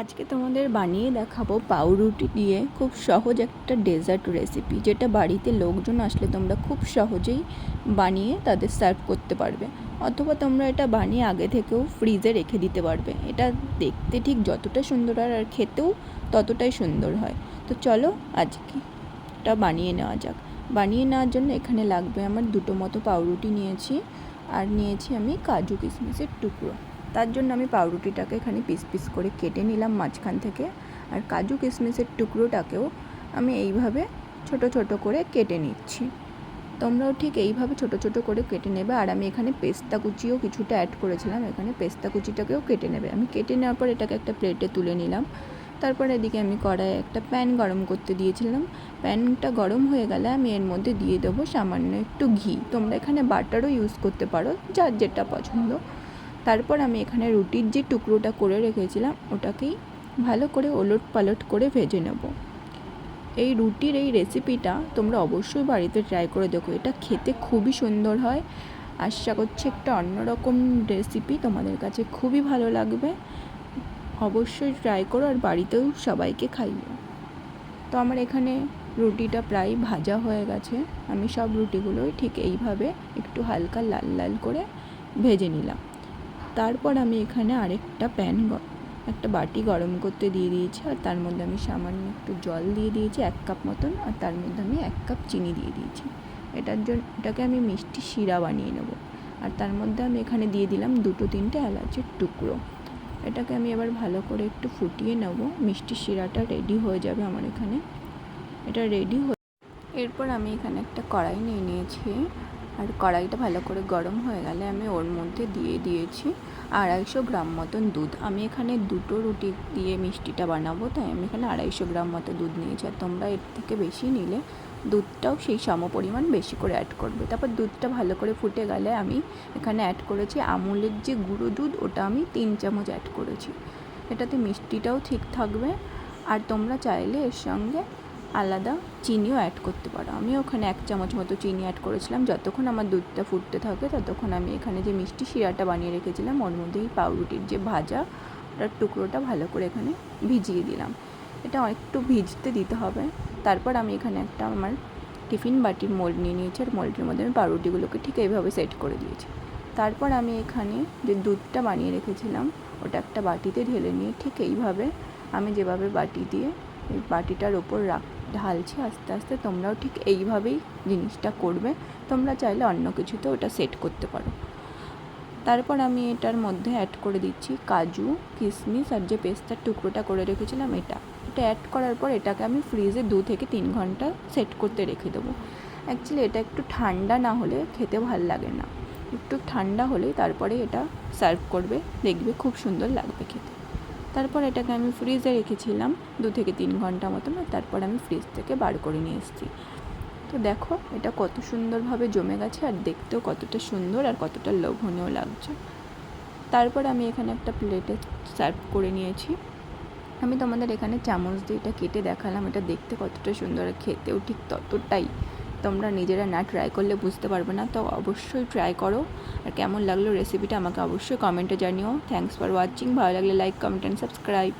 আজকে তোমাদের বানিয়ে দেখাবো পাউরুটি দিয়ে খুব সহজ একটা ডেজার্ট রেসিপি যেটা বাড়িতে লোকজন আসলে তোমরা খুব সহজেই বানিয়ে তাদের সার্ভ করতে পারবে। অথবা তোমরা এটা বানিয়ে আগে থেকেও ফ্রিজে রেখে দিতে পারবে। এটা দেখতে ঠিক যতটা সুন্দর হয় আর খেতেও ততটাই সুন্দর হয়। তো চলো আজকে এটা বানিয়ে নেওয়া যাক। বানিয়ে নেওয়ার জন্য এখানে লাগবে আমার দুটো মতো পাউরুটি নিয়েছি। আর নিয়েছি আমি কাজু কিশমিশের টুকরো। তার জন্য আমি পাউরুটিটাকে এখানে পিস পিস করে কেটে নিলাম মাঝখান থেকে। আর কাজু কিশমিশের টুকরোটাকেও আমি এইভাবে ছোট ছোট করে কেটে নিচ্ছি। তোমরাও ঠিক এইভাবে ছোট ছোট করে কেটে নেবে। আর আমি এখানে পেস্তা কুচিও কিছুটা অ্যাড করেছিলাম। এখানে পেস্তা কুচিটাকেও কেটে নেবে। আমি কেটে নেওয়ার পর এটাকে একটা প্লেটে তুলে নিলাম। তারপর এদিকে আমি কড়াইয়ে একটা প্যান গরম করতে দিয়েছিলাম। প্যানটা গরম হয়ে গেলে আমি এর মধ্যে দিয়ে দেবো সামান্য একটু ঘি। তোমরা এখানে বাটারও ইউজ করতে পারো, যার যেটা পছন্দ। তারপর আমি এখানে রুটির যে টুকরোটা করে রেখেছিলাম, ওটাকেই ভালো করে ওলট পালট করে ভেজে নেব। এই রুটির এই রেসিপিটা তোমরা অবশ্যই বাড়িতে ট্রাই করে দেখো। এটা খেতে খুবই সুন্দর হয়। আশা করছি একটা অন্যরকম রেসিপি তোমাদের কাছে খুবই ভালো লাগবে। অবশ্যই ট্রাই করো আর বাড়িতেও সবাইকে খাইও তো আমার এখানে রুটিটা প্রায় ভাজা হয়ে গেছে। আমি সব রুটিগুলোই ঠিক এইভাবে একটু হালকা লাল লাল করে ভেজে নিলাম। তারপর আমি এখানে আরেকটা প্যান একটা বাটি গরম করতে দিয়ে দিয়েছি, আর তার মধ্যে আমি সামান্য একটু জল দিয়ে দিয়েছি, এক কাপ মতন, আর তার মধ্যে আমি এক কাপ চিনি দিয়ে দিয়েছি। এটার জন্য এটাকে আমি মিষ্টি শিরা বানিয়ে নেব। আর তার মধ্যে আমি এখানে দিয়ে দিলাম দুটো তিনটে এলাচের টুকরো। এটাকে আমি এবার ভালো করে একটু ফুটিয়ে নেব। মিষ্টি শিরাটা রেডি হয়ে যাবে আমার এখানে। এটা রেডি হয়ে এরপর আমি এখানে একটা কড়াই নিয়ে নিয়েছি। আর কড়াইটা ভালো করে গরম হয়ে গেলে আমি ওর মধ্যে দিয়ে দিয়েছি আড়াইশো গ্রাম মতন দুধ। আমি এখানে দুটো রুটি দিয়ে মিষ্টিটা বানাবো, তাই আমি এখানে আড়াইশো গ্রাম মতো দুধ নিয়েছি। আর তোমরা এর থেকে বেশি নিলে দুধটাও সেই সম পরিমাণ বেশি করে অ্যাড করবে। তারপর দুধটা ভালো করে ফুটে গেলে আমি এখানে অ্যাড করেছি আমুলের যে গুঁড়ো দুধ, ওটা আমি তিন চামচ অ্যাড করেছি। এটাতে মিষ্টিটাও ঠিক থাকবে। আর তোমরা চাইলে এর সঙ্গে আলাদা চিনিও অ্যাড করতে পারো। আমি ওখানে এক চামচ মতো চিনি অ্যাড করেছিলাম। যতক্ষণ আমার দুধটা ফুটতে থাকে, ততক্ষণ আমি এখানে যে মিষ্টি শিরাটা বানিয়ে রেখেছিলাম, ওর মধ্যেই পাউরুটির যে ভাজা, ওটার টুকরোটা ভালো করে এখানে ভিজিয়ে দিলাম। এটা একটু ভিজতে দিতে হবে। তারপর আমি এখানে একটা আমার টিফিন বাটির মোল্ড নিয়ে নিয়েছি। আর মোল্ডের মধ্যে আমি পাউরুটিগুলোকে ঠিক এইভাবে সেট করে দিয়েছি। তারপর আমি এখানে যে দুধটা বানিয়ে রেখেছিলাম, ওটা একটা বাটিতে ঢেলে নিয়ে ঠিক এইভাবে আমি যেভাবে বাটি দিয়ে বাটিটার ওপর রাখ ঢালছি আস্তে আস্তে, তোমরাও ঠিক এইভাবেই জিনিসটা করবে। তোমরা চাইলে অন্য কিছুতে ওটা সেট করতে পারো। তারপর আমি এটার মধ্যে অ্যাড করে দিচ্ছি কাজু কিশমিশ আর যে পেস্তার টুকরোটা করে রেখেছিলাম এটা। এটা অ্যাড করার পর এটাকে আমি ফ্রিজে দু থেকে তিন ঘণ্টা সেট করতে রেখে দেবো। অ্যাকচুয়ালি এটা একটু ঠান্ডা না হলে খেতে ভালো লাগে না। একটু ঠান্ডা হলেই তারপরে এটা সার্ভ করবে, দেখবে খুব সুন্দর লাগবে খেতে। তারপর এটাকে আমি ফ্রিজে রেখেছিলাম দু থেকে তিন ঘণ্টা মতন তারপর আমি ফ্রিজ থেকে বার করে নিয়ে এসেছি। তো দেখো, এটা কত সুন্দরভাবে জমে গেছে আর দেখতেও কতটা সুন্দর আর কতটা লোভনীয় লাগছে। তারপর আমি এখানে একটা প্লেটে সার্ভ করে নিয়েছি। আমি তোমাদের এখানে চামচ দিয়ে এটা কেটে দেখালাম, এটা দেখতে কতটা সুন্দর আর খেতেও ঠিক ততটাই তোমরা নিজেরা না ট্রাই করলে বুঝতে পারবে না, তো অবশ্যই ট্রাই করো। আর কেমন লাগল রেসিপিটা আমাকে অবশ্যই কমেন্টে জানিও। থ্যাংকস ফর ওয়াচিং ভালো লাগলে লাইক কমেন্ট অ্যান্ড সাবস্ক্রাইব